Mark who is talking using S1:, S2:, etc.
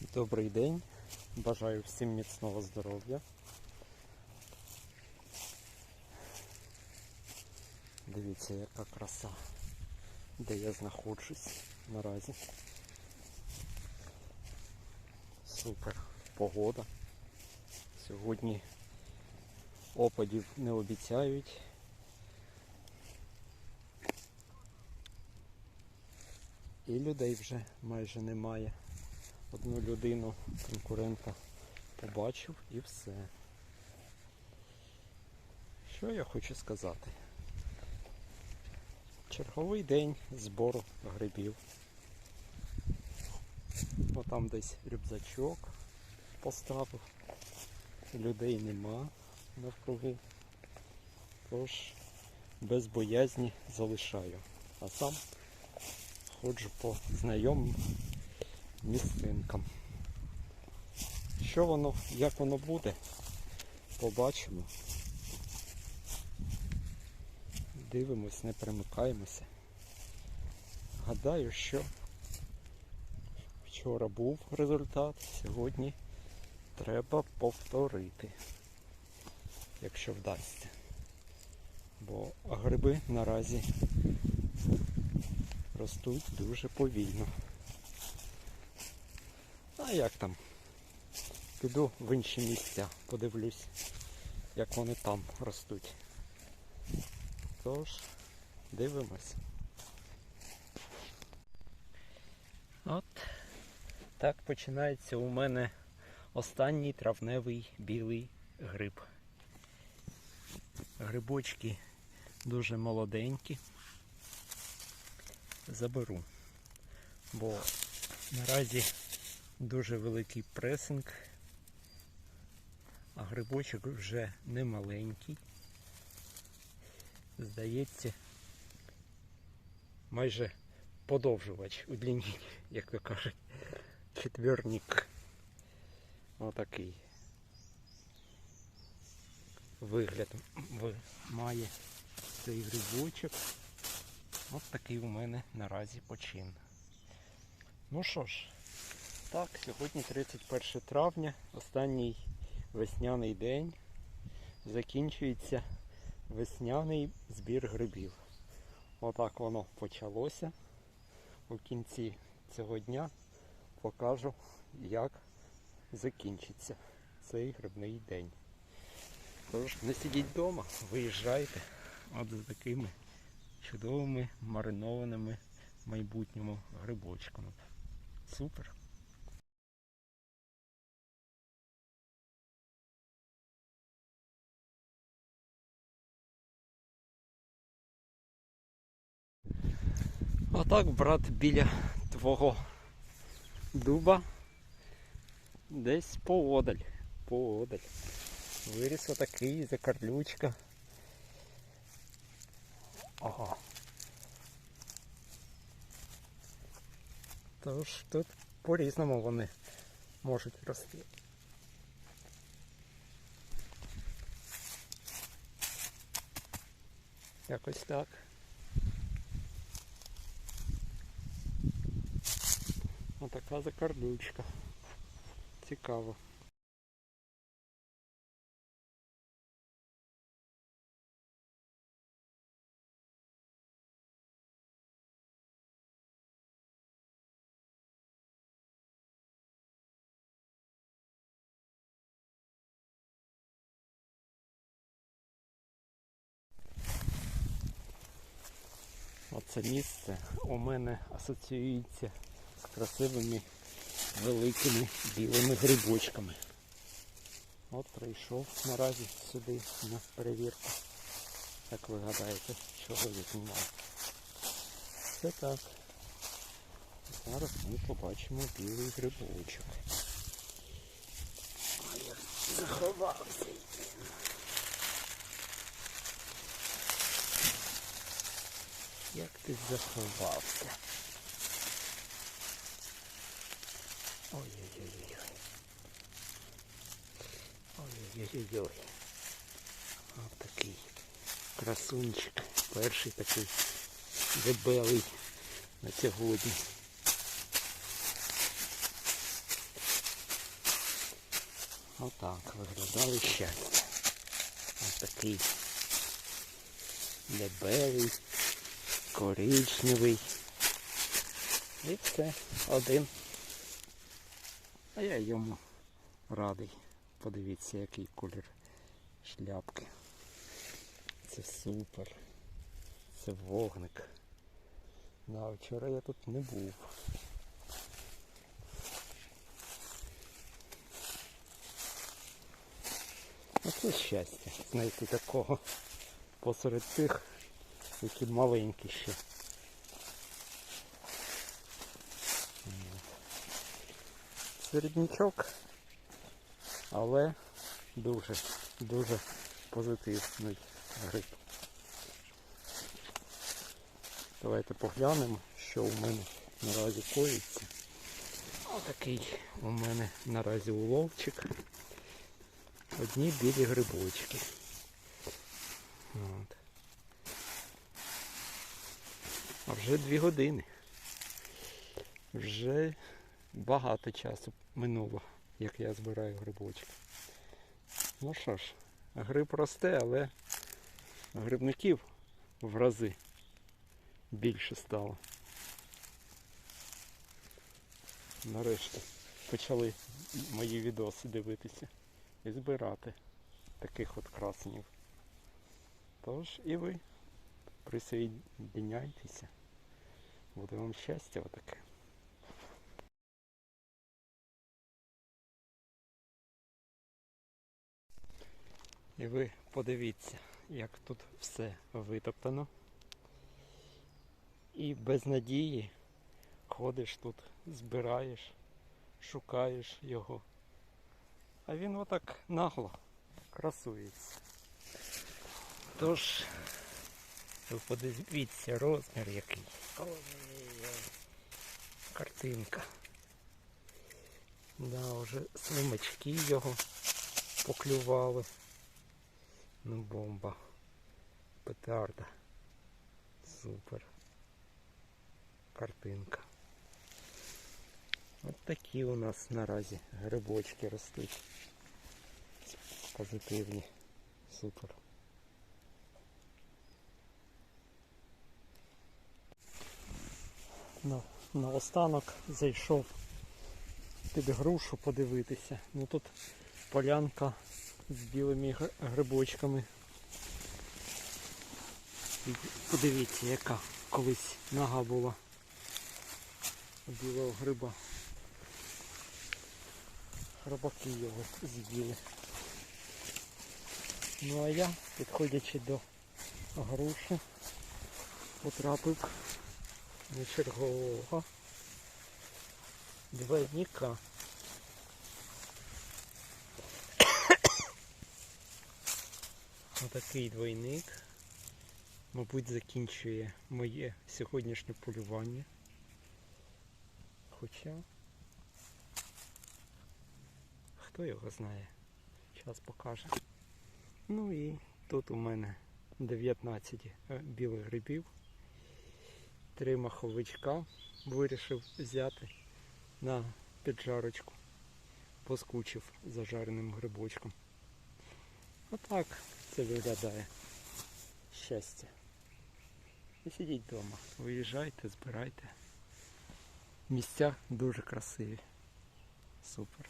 S1: Добрий день. Бажаю всім міцного здоров'я. Дивіться, яка краса, де я знаходжусь наразі. Супер погода. Сьогодні опадів не обіцяють. І людей вже майже немає. Одну людину конкурента побачив і все. Що я хочу сказати? Черговий день збору грибів. О, там десь рюкзачок поставив. Людей нема навкруги. Тож без боязні залишаю. А сам ходжу по знайомим місцинкам. Що воно, як воно буде, побачимо. Дивимось, не примикаємося. Гадаю, що вчора був результат, сьогодні треба повторити, якщо вдасться. Бо гриби наразі ростуть дуже повільно. А як там? Піду в інші місця, подивлюсь, як вони там ростуть. Тож, дивимось. От так починається у мене останній травневий білий гриб. Грибочки дуже молоденькі. Заберу, бо наразі дуже великий пресинг, а грибочок вже не маленький. Здається, майже подовжувач у длині, як то кажуть, четверник. Отакий вигляд має цей грибочок. От такий у мене наразі почин. Ну що ж, так, сьогодні 31 травня, останній весняний день. Закінчується весняний збір грибів. Отак воно почалося. У кінці цього дня покажу, як закінчиться цей грибний день. Тож не сидіть вдома, виїжджайте от за такими чудовими маринованими майбутньому грибочками. Супер! Отак, брат, біля твого дуба десь поодаль. Поодаль. Виріс отакий закарлючка. Ага. Тож тут по-різному вони можуть рости. Якось так. Отака закарлючка. Цікаво. Оце місце у мене асоціюється красивими великими білими грибочками. От прийшов наразі сюди на перевірку. Як ви гадаєте, чого знімаю? Це так. Зараз ми побачимо білий грибочок. А я заховався. Як ти заховався? Ой-ой-ой. Ой-ой-ой. Ось такий красунчик. Перший такий дебелий на сьогодні. Отак виглядали щастя. Ось такий дебелий, коричневий. І це один. А я йому радий. Подивіться, який колір шляпки. Це супер. Це вогник. Да, вчора я тут не був. Оце щастя знайти такого посеред тих, які маленькі ще. Середнячок, але дуже, дуже позитивний гриб. Давайте поглянемо, що у мене наразі коїться. Отакий у мене наразі уловчик. Одні білі грибочки. От. А вже дві години. Вже багато часу минуло, як я збираю грибочки. Ну що ж, гриб росте, але грибників в рази більше стало. Нарешті почали мої відоси дивитися і збирати таких от красенів. Тож і ви присоединяйтеся. Буде вам щастя отаке. І ви подивіться, як тут все витоптано. І без надії ходиш тут, збираєш, шукаєш його. А він отак нагло красується. Тож, ви подивіться розмір який. Картинка. Да, вже слимачки його поклювали. Ну бомба. Петарда. Супер. Картинка. От такі у нас наразі грибочки ростуть. Позитивні. Супер. На, наостанок зайшов під грушу подивитися. Ну тут полянка з білими грибочками. Подивіться, яка колись нога була білого гриба. Рибаки його з'їли. Ну а я, підходячи до груші, потрапив на чергового двойника. Отакий двойник. Мабуть, закінчує моє сьогоднішнє полювання. Хоча хто його знає, час покаже. Ну і тут у мене 19 е, білих грибів, три маховичка вирішив взяти на піджарочку. Поскучив за жареним грибочком. Отак це виглядає щастя. І сидіть вдома, виїжджайте, збирайте. Місця дуже красиві. Супер.